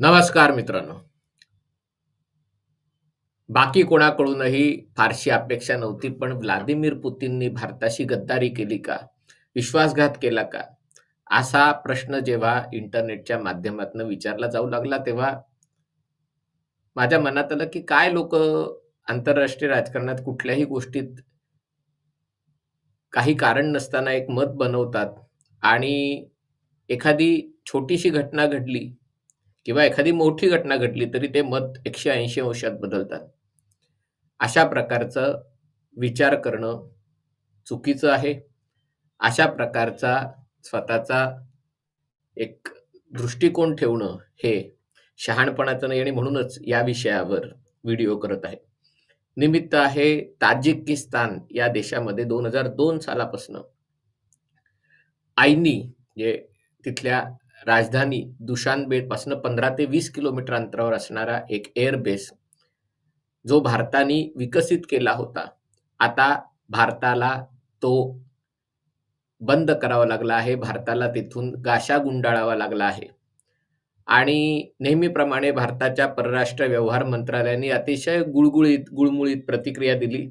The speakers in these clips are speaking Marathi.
नमस्कार मित्रांनो. बाकी कोणाकडूनही फारशी अपेक्षा नव्हती, पण व्लादिमीर पुतीननी भारताशी गद्दारी केली का? विश्वासघात केला का? असा प्रश्न जेव्हा इंटरनेटच्या माध्यमातून विचारला जाऊ लागला, तेव्हा माझ्या मनात आलं, की काय लोक आंतरराष्ट्रीय राजकारणात कुठल्याही गोष्टीत काही कारण नसताना एक मत बनवतात आणि एखादी छोटीशी घटना घडली किंवा एखादी मोठी घटना घडली, तरी ते मत 180 अंशात बदलतात. अशा प्रकारचं विचार करणं चुकीचं आहे. अशा प्रकारचा स्वतःचा एक दृष्टिकोन ठेवणं हे शहाणपणाचं नाही आणि म्हणूनच या विषयावर व्हिडिओ करत आहे. निमित्त आहे ताजिकिस्तान या देशामध्ये 2002 सालापासनं आईनी जे तिथल्या राजधानी दुशानबेपासून 15 ते वीस किलोमीटर अंतरावर असणारा एक एअर बेस जो भारताने विकसित केला होता. आता भारताला तो बंद करावा लागला आहे. भारताला तिथून गाशा गुंडाळावा लागला आहे. आणि नेहमीप्रमाणे भारताच्या परराष्ट्र व्यवहार मंत्रालयाने अतिशय गुळगुळीत, गुळमुळीत प्रतिक्रिया दिली.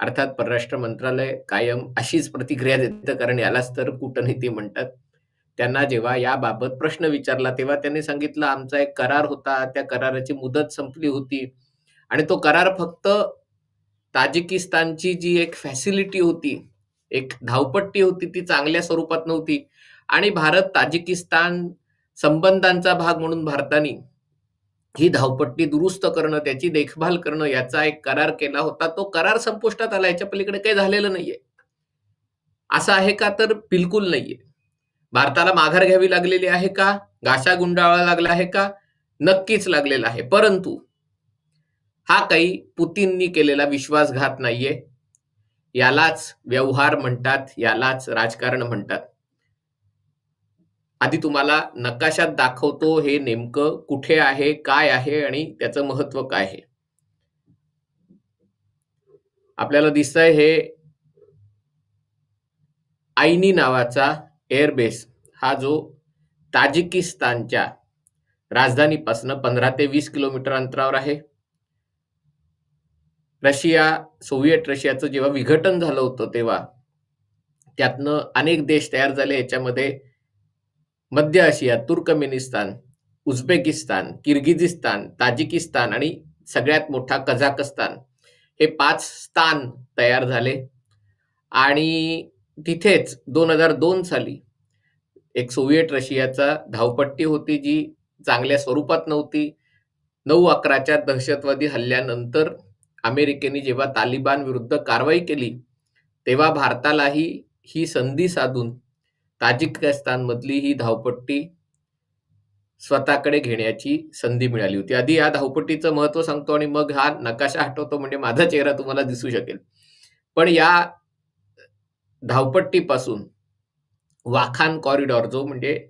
अर्थात परराष्ट्र मंत्रालय कायम अशीच प्रतिक्रिया देतं, कारण यालाच तर कूटनीती म्हणतात. त्यांना जेव्हा याबाबत प्रश्न विचारला, तेव्हा त्यांनी सांगितलं, "आमचा एक करार होता. त्या कराराची मुदत संपली होती आणि तो करार फक्त ताजिकिस्तानची जी एक फॅसिलिटी होती, एक धावपट्टी होती, ती चांगल्या स्वरूपात नव्हती आणि भारत-ताजिकिस्तान संबंधांचा भाग म्हणून भारताने ही धावपट्टी दुरुस्त करणं, त्याची देखभाल करणं याचा एक करार केला होता. तो करार संपुष्टात आला. याच्या पलीकडे काही झालेलं नाहीये." असं आहे का? तर बिलकुल नाहीये. भारताला माघार घ्यावी लागलेली आहे का? गाशा गुंडाळा लागला आहे का? नक्कीच लागलेला आहे. परंतु हा काही पुतीननी केलेला विश्वासघात नाहीये. यालाच व्यवहार म्हणतात, यालाच राजकारण म्हणतात. आधी तुम्हाला नकाशात दाखवतो हे नेमकं कुठे आहे, काय आहे आणि त्याचं महत्त्व काय आहे. आपल्याला दिसतंय हे आईनी नावाचा एअरबेस हा जो ताजिकिस्तानच्या राजधानीपासून 15 ते वीस किलोमीटर अंतरावर आहे. रशिया, सोव्हिएट रशियाचं जेव्हा विघटन झालं होतं, तेव्हा त्यातनं अनेक देश तयार झाले. याच्यामध्ये मध्य आशिया, तुर्कमेनिस्तान, उझबेकिस्तान, किर्गिझिस्तान, ताजिकिस्तान आणि सगळ्यात मोठा कझाकस्तान हे पाच स्थान तयार झाले आणि तिथेच 2002 साली एक सोव्हिएट रशियाचा धावपट्टी होती, जी चांगल्या स्वरूपात नव्हती. 9/11च्या दहशतवादी हल्ल्यानंतर अमेरिकेने जेव्हा तालिबान विरुद्ध कारवाई केली, तेव्हा भारतालाही ही संधी साधून ताजिकिस्तानमधली ही धावपट्टी स्वतःकडे घेण्याची संधी मिळाली होती. आधी या धावपट्टीचं महत्त्व सांगतो आणि मग हा नकाशा हटवतो, म्हणजे माझा चेहरा तुम्हाला दिसू शकेल. पण या धावपट्टीपासून वाखान कॉरिडॉर जो म्हणजे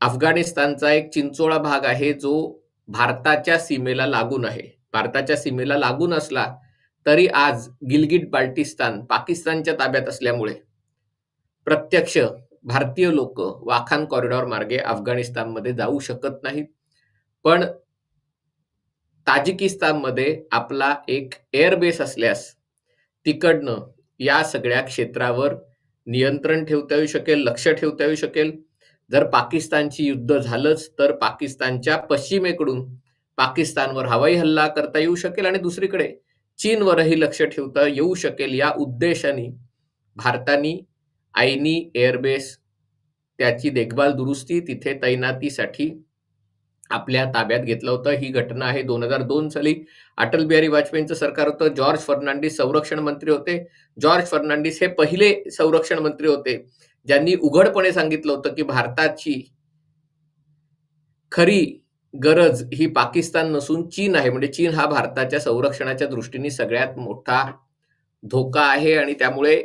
अफगाणिस्तानचा एक चिंचोळा भाग आहे, जो भारताच्या सीमेला लागून आहे. भारताच्या सीमेला लागून असला तरी आज गिलगिट-बाल्टिस्तान पाकिस्तानच्या ताब्यात असल्यामुळे प्रत्यक्ष भारतीय लोक वाखान कॉरिडॉर मार्गे अफगाणिस्तानमध्ये जाऊ शकत नाहीत. पण ताजिकिस्तानमध्ये आपला एक एअरबेस असल्यास तिकडनं या सगळ्या क्षेत्रावर नियंत्रण ठेवता येऊ शकेल, लक्ष ठेवता येऊ शकेल. जर पाकिस्तानची युद्ध झालंच, तर पाकिस्तानच्या पश्चिमेकडून पाकिस्तानवर हवाई हल्ला करता येऊ शकेल आणि दुसरीकडे चीनवरही लक्ष ठेवता येऊ शकेल. या उद्देशाने भारताने आयनी एअरबेस त्याची देखभाल, दुरुस्ती, तिथे तैनातीसाठी आपल्या ताब्यात घेतलं होतं. ही घटना आहे 2002 साली. अटल बिहारी वाजपेयींचं सरकार होतं. जॉर्ज फर्नांडिस संरक्षण मंत्री होते. जॉर्ज फर्नांडिस हे पहिले संरक्षण मंत्री होते, ज्यांनी उघडपणे सांगितलं होतं, की भारताची खरी गरज ही पाकिस्तान नसून चीन आहे. म्हणजे चीन हा भारताच्या संरक्षणाच्या दृष्टीने सगळ्यात मोठा धोका आहे आणि त्यामुळे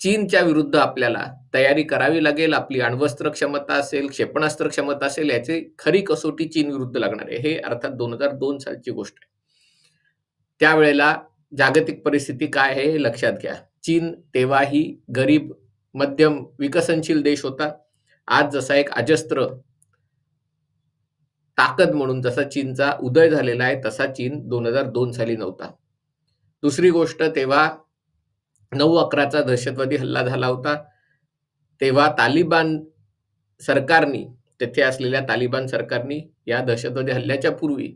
चीनच्या विरुद्ध आपल्याला तयारी करावी लागेल. आपली अण्वस्त्र क्षमता असेल, क्षेपणास्त्र क्षमता असेल, याची खरी कसोटी चीन विरुद्ध लागणार आहे. हे अर्थात 2002 सालची गोष्ट आहे. त्यावेळेला जागतिक परिस्थिती काय आहे हे लक्षात घ्या. चीन तेव्हाही गरीब, मध्यम, विकसनशील देश होता. आज जसा एक अजस्त्र ताकद म्हणून जसा चीनचा उदय झालेला आहे तसा चीन दोन हजार दोन साली नव्हता दुसरी गोष्ट तेव्हा नऊ अकराचा दहशतवादी हल्ला झाला होता तेव्हा तालिबान सरकारनी तेथे असलेल्या तालिबान सरकारनी या दहशतवादी हल्ल्याच्या पूर्वी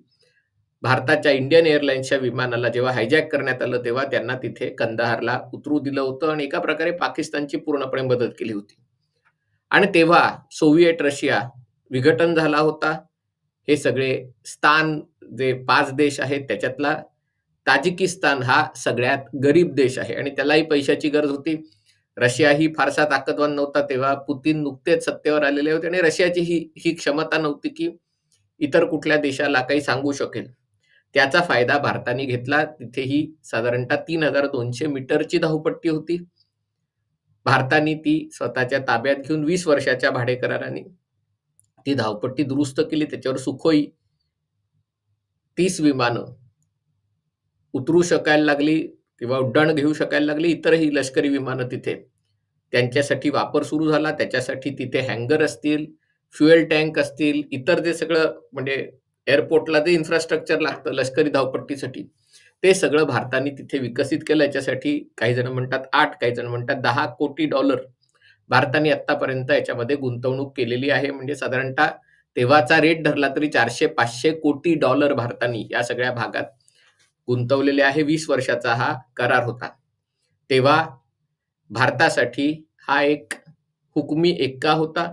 भारताच्या इंडियन एअरलाईन्सच्या विमानाला जेव्हा हायजॅक करण्यात आलं तेव्हा त्यांना तिथे कंदाहारला उतरू दिलं होतं आणि एका प्रकारे पाकिस्तानची पूर्णपणे मदत केली होती. आणि तेव्हा सोव्हिएट रशिया विघटन झाला होता. हे सगळे स्थान जे पाच देश आहेत त्याच्यातला ताजिकिस्तान हा सगळ्यात गरीब देश आहे आणि त्यालाही पैशाची गरज होती. रशिया ही फारसा ताकदवान नव्हता तेव्हा पुतीन नुकतेच सत्तेवर आलेले होते आणि रशियाची ही ही क्षमता नव्हती की इतर कुठल्या देशाला काही सांगू शकेल. त्याचा फायदा भारताने घेतला. तिथेही साधारणतः तीन हजार दोनशे मीटरची धावपट्टी होती. भारताने ती स्वतःच्या ताब्यात घेऊन वीस वर्षाच्या भाडेकराराने ती धावपट्टी दुरुस्त केली. त्याच्यावर सुखोई तीस विमानं उतरू शकायला लागली. किंवा उड्डाण घेऊ शकायला लागली इतरही लष्करी विमानं तिथे त्यांच्यासाठी वापर सुरू झाला. त्याच्यासाठी तिथे हँगर असतील फ्युएल टँक असतील इतर जे सगळं म्हणजे एअरपोर्टला जे इन्फ्रास्ट्रक्चर लागतं लष्करी धावपट्टीसाठी ते सगळं भारताने तिथे विकसित केलं. याच्यासाठी काही जण म्हणतात आठ काही जण म्हणतात दहा कोटी डॉलर भारताने आतापर्यंत याच्यामध्ये गुंतवणूक केलेली आहे. म्हणजे साधारणतः तेव्हाचा रेट धरला तरी चारशे पाचशे कोटी डॉलर भारताने या सगळ्या भागात गुंतवलेले आहे वीस वर्षाचा हा करार होता. तेव्हा भारतासाठी हा एक हुकमी एक्का होता.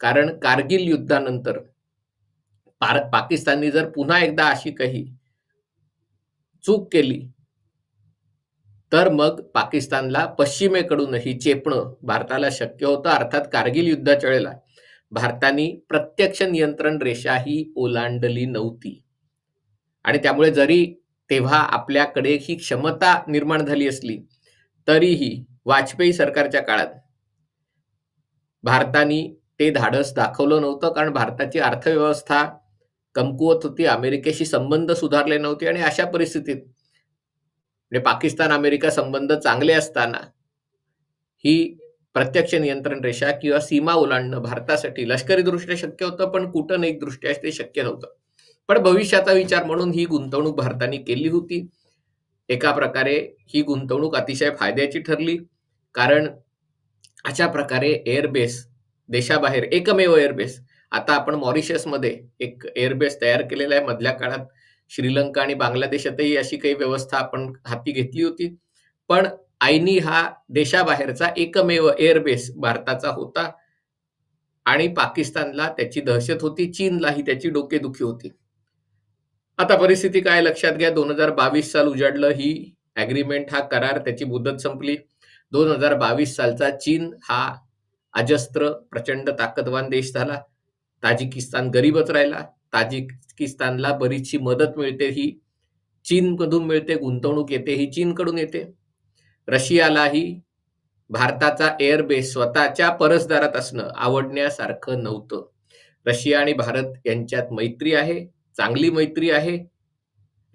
कारण कारगिल युद्धानंतर पाकिस्ताननी जर पुन्हा एकदा अशी काही चूक केली तर मग पाकिस्तानला पश्चिमेकडूनही चेपणं भारताला शक्य होतं. अर्थात कारगिल युद्धाच्या वेळेला भारताने प्रत्यक्ष नियंत्रण रेषा ही ओलांडली नव्हती. आणि त्यामुळे जरी तेव्हा आपल्याकडे ही क्षमता निर्माण झाली असली तरीही वाजपेयी सरकारच्या काळात भारताने ते धाडस दाखवलं नव्हतं कारण भारताची अर्थव्यवस्था कमकुवत होती अमेरिकेशी संबंध सुधारले नव्हते आणि अशा परिस्थितीत म्हणजे पाकिस्तान अमेरिका संबंध चांगले असताना ही प्रत्यक्ष नियंत्रण रेषा किंवा सीमा ओलांडणं भारतासाठी लष्करी दृष्ट्या शक्य होतं पण कूटनैतिक दृष्ट्या ते शक्य नव्हतं. पण भविष्याचा विचार म्हणून ही गुंतवणूक भारताने केली होती. एका प्रकारे ही गुंतवणूक अतिशय फायद्याची ठरली. कारण अशा प्रकारे एअरबेस देशाबाहेर एकमेव एअरबेस आता आपण मॉरिशसमध्ये एक एअरबेस तयार केलेला आहे. मधल्या काळात श्रीलंका आणि बांगलादेशातही अशी काही व्यवस्था आपण हाती घेतली होती. पण आयनी हा देशाबाहेरचा एकमेव एअरबेस भारताचा होता. आणि पाकिस्तानला त्याची दहशत होती. चीनलाही त्याची डोकेदुखी होती. आता परिस्थिती काय? लक्षात घ्या दोन हजार बावीस साल उजाडलं ही अग्रीमेंट हा करार त्याची मुदत संपली. दोन हजार बावीस सालचा चीन हा अजस्त्र प्रचंड ताकदवान देश झाला. ताजिकिस्तान गरीबच राहिला. ताजिकिस्तानला बरीचशी मदत मिळते ही चीनमधून मिळते गुंतवणूक येते ही चीनकडून येते. रशियालाही भारताचा एअरबेस स्वतःच्या परसदारात असणं आवडण्यासारखं नव्हतं. रशिया आणि भारत यांच्यात मैत्री आहे. चांगली मैत्री आहे.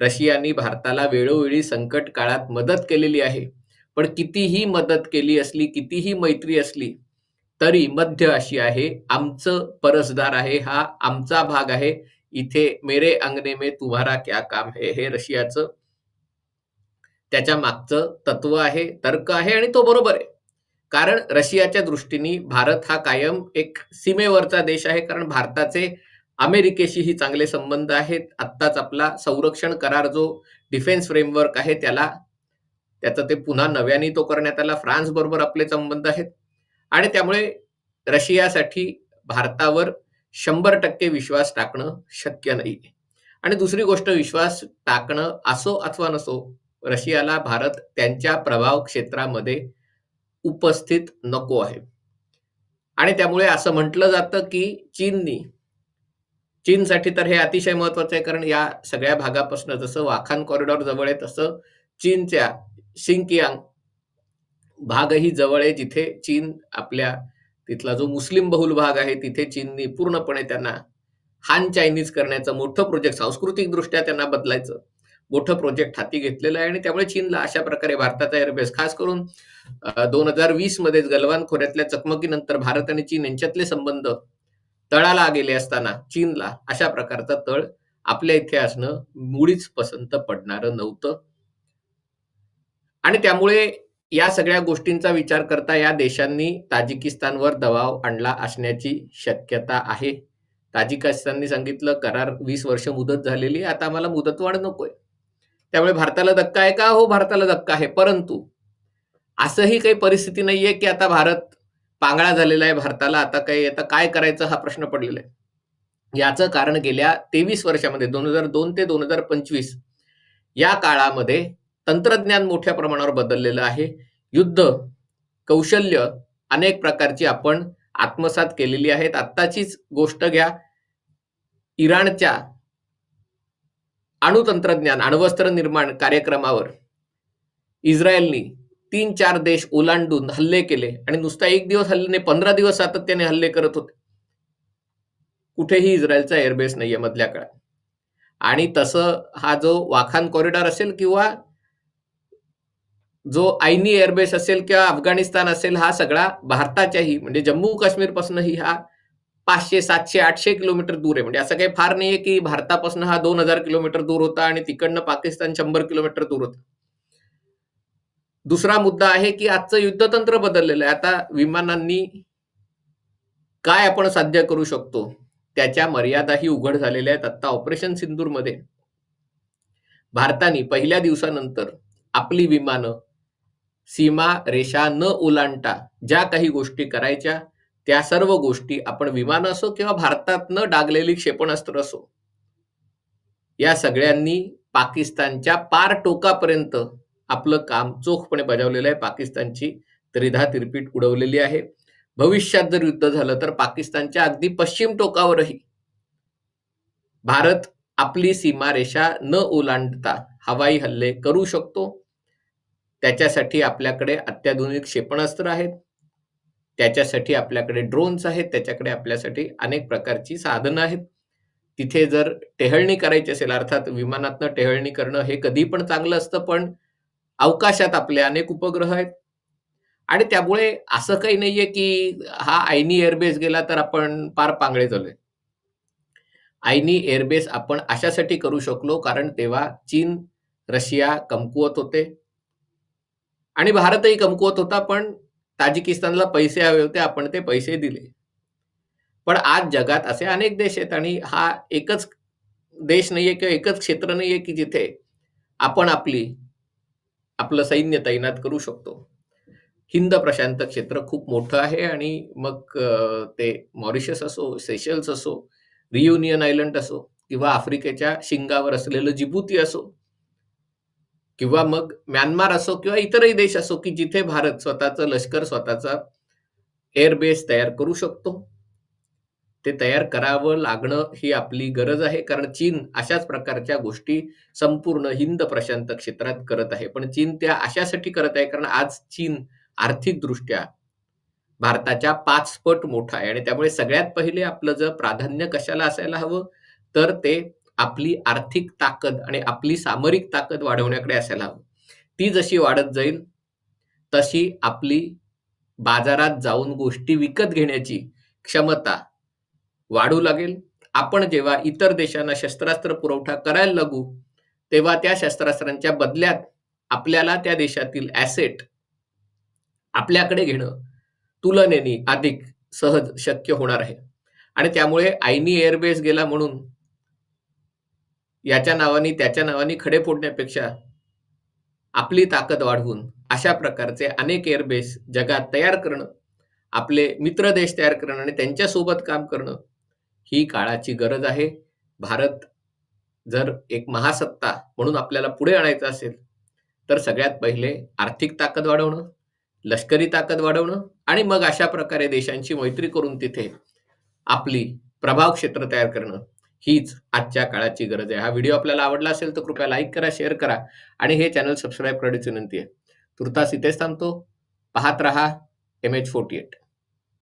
रशियाने भारताला वेळोवेळी संकट काळात मदत केलेली आहे. पण कितीही मदत केली असली कितीही मैत्री असली तरी मध्य आशिया आहे. आमचं परसदार आहे. हा आमचा भाग आहे. इथे मेरे अंगणे में तुम्हारा क्या काम है? हे रशियाचं त्याच्या मागचं तत्व आहे तर्क आहे आणि तो बरोबर आहे. कारण रशियाच्या दृष्टीने भारत हा कायम एक सीमेवरचा देश आहे. कारण भारताचे अमेरिकेशीही चांगले संबंध आहेत. आत्ताच आपला संरक्षण करार जो डिफेन्स फ्रेमवर्क आहे त्याला त्याचं ते पुन्हा नव्याने तो करण्यात आला. फ्रान्स बरोबर आपले संबंध आहेत. आणि त्यामुळे रशियासाठी भारतावर शंभर टक्के विश्वास टाकणं शक्य नाही आणि दुसरी गोष्ट विश्वास टाकणं असो अथवा नसो रशियाला भारत त्यांच्या प्रभाव क्षेत्रामध्ये उपस्थित नको आहे. आणि त्यामुळे असं म्हटलं जातं की चीननी चीनसाठी तर हे अतिशय महत्वाचं आहे कारण या सगळ्या भागापासून जसं वाखान कॉरिडॉर जवळ आहे तसं चीनच्या सिंकियांग भागही जवळ आहे जिथे चीन आपल्या तिथला जो मुस्लिम बहुल भाग आहे तिथे चीननी पूर्णपणे त्यांना हान चायनीज करण्याचं मोठं प्रोजेक्ट सांस्कृतिक दृष्ट्या त्यांना बदलायचं मोठं प्रोजेक्ट हाती घेतलेलं आहे. आणि त्यामुळे चीनला अशा प्रकारे भारताचा एअरबेस खास करून दोन हजार वीसमध्ये गलवान खोऱ्यातल्या चकमकीनंतर भारत आणि चीन यांच्यातले संबंध तळाला गेले असताना चीनला अशा प्रकारचा तळ आपल्या इथे असणं मुळीच पसंत पडणारं नव्हतं. आणि त्यामुळे या सगळ्या गोष्टींचा विचार करता या देशांनी ताजिकिस्तानवर दबाव आणला असण्याची शक्यता आहे. ताजिकिस्ताननी सांगितलं करार वीस वर्ष मुदत झालेली आता आम्हाला मुदतवाढ नकोय. त्यामुळे भारताला धक्का आहे का? हो भारताला धक्का आहे परंतु असंही काही परिस्थिती नाहीये की आता भारत पांगळा झालेला आहे भारताला. आता काही आता काय करायचं हा प्रश्न पडलेला आहे. याचं कारण गेल्या तेवीस वर्षामध्ये दोन हजार दोन ते दोन हजार पंचवीस या काळामध्ये तंत्रज्ञान मोठ्या प्रमाणावर बदललेलं आहे. युद्ध कौशल्य अनेक प्रकारची आपण आत्मसात केलेली आहेत. आत्ताचीच गोष्ट घ्या. इराणच्या अणुतंत्रज्ञान अण्वस्त्र निर्माण कार्यक्रमावर इस्रायलनी तीन चार देश ओलांडून हल्ले केले आणि नुसता एक दिवस हल्ले नाही पंधरा दिवस सातत्याने हल्ले करत होते. कुठेही इस्रायलचा एअरबेस नाहीये मधल्या काळात. आणि तसं हा जो वाखान कॉरिडॉर असेल किंवा जो आयनी एअरबेस असेल किंवा अफगाणिस्तान असेल हा सगळा भारताच्याही म्हणजे जम्मू काश्मीर पासूनही हा पाचशे सातशे आठशे किलोमीटर दूर आहे. म्हणजे असं काही फार नाहीये की भारतापासून हा दोन हजार किलोमीटर दूर होता आणि तिकडनं पाकिस्तान शंभर किलोमीटर दूर होता. दुसरा मुद्दा आहे की आजचं युद्धतंत्र बदललेलं आहे. आता विमानांनी काय आपण साध्य करू शकतो? त्याच्या मर्यादाही उघड झालेल्या आहेत आता ऑपरेशन सिंदूरमध्ये. भारताने पहिल्या दिवसानंतर आपली विमानं सीमा रेषा न ओलांडता ज्या काही गोष्टी करायच्या त्या सर्व गोष्टी आपण विमान असो किंवा भारतात न डागलेली क्षेपणास्त्र असो या सगळ्यांनी पाकिस्तानच्या पार टोकापर्यंत आपलं काम चोखपणे बजावलेलं आहे. पाकिस्तानची त्रिधा तिरपीट उडवलेली आहे. भविष्यात जर युद्ध झालं तर पाकिस्तानच्या अगदी पश्चिम टोकावरही भारत आपली सीमारेषा न ओलांडता हवाई हल्ले करू शकतो. त्याच्यासाठी आपल्याकडे अत्याधुनिक क्षेपणास्त्र आहेत. त्याच्यासाठी आपल्याकडे ड्रोन्स आहेत. त्याच्याकडे आपल्यासाठी अनेक प्रकारची साधनं आहेत. तिथे जर टेहळणी करायची असेल अर्थात विमानातनं टेहळणी करणं हे कधी पण चांगलं असतं पण अवकाशात आपले अनेक उपग्रह आहेत. आणि त्यामुळे असं काही नाहीये की हा आयनी एअरबेस गेला तर आपण पार पांगळे झालोय. आयनी एअरबेस आपण अशासाठी करू शकलो कारण तेव्हा चीन रशिया कमकुवत होते. आणि भारतही कमकुवत होता पण ताजिकिस्तानला पैसे हवे होते आपण ते पैसे दिले. पण आज जगात असे अनेक देश आहेत आणि हा एकच देश नाहीये किंवा एकच क्षेत्र नाहीये की जिथे आपण आपली आपलं सैन्य तैनात करू शकतो. हिंद प्रशांत क्षेत्र खूप मोठं आहे आणि मग ते मॉरिशस असो सेशल्स असो रियुनियन आयलंड असो किंवा आफ्रिकेच्या शिंगावर असलेलं जिबुती असो किंवा मग म्यानमार असो किंवा इतरही देश असो की जिथे भारत स्वतःचं लष्कर स्वतःचा एअरबेस तयार करू शकतो. ते तयार करावं लागणं ही आपली गरज आहे. कारण चीन अशाच प्रकारच्या गोष्टी संपूर्ण हिंद प्रशांत क्षेत्रात करत आहे. पण चीन त्या अशासाठी करत आहे कारण आज चीन आर्थिकदृष्ट्या भारताच्या पाच पट मोठा आहे. आणि त्यामुळे सगळ्यात पहिले आपलं जर प्राधान्य कशाला असायला हवं तर ते आपली आर्थिक ताकद आणि आपली सामरिक ताकद वाढवण्याकडे असायला हवं. ती जशी वाढत जाईल तशी आपली बाजारात जाऊन गोष्टी विकत घेण्याची क्षमता वाढू लागेल. आपण जेव्हा इतर देशांना शस्त्रास्त्र पुरवठा करायला लागू तेव्हा त्या शस्त्रास्त्रांच्या बदल्यात आपल्याला त्या देशातील ऍसेट आपल्याकडे घेणं तुलनेने अधिक सहज शक्य होणार आहे. आणि त्यामुळे आयनी एअरबेस गेला म्हणून याच्या नावाने त्याच्या नावाने खडे फोडण्यापेक्षा आपली ताकद वाढवून अशा प्रकारचे अनेक एअरबेस जगात तयार करणं आपले मित्र देश तयार करणं आणि त्यांच्यासोबत काम करणं ही काळाची गरज आहे. भारत जर एक महासत्ता म्हणून आपल्याला पुढे आणायचं असेल तर सगळ्यात पहिले आर्थिक ताकद वाढवणं लष्करी ताकद वाढवणं आणि मग अशा प्रकारे देशांची मैत्री करून तिथे आपली प्रभाव क्षेत्र तयार करणं हीच आजच्या काळाची गरज आहे. हा व्हिडिओ आपल्याला आवडला असेल तर कृपया लाईक करा शेअर करा आणि हे चॅनल सबस्क्राईब करण्याची विनंती आहे. तुर्तास इथेच थांबतो. पाहत रहा एम एच फोर्टी एट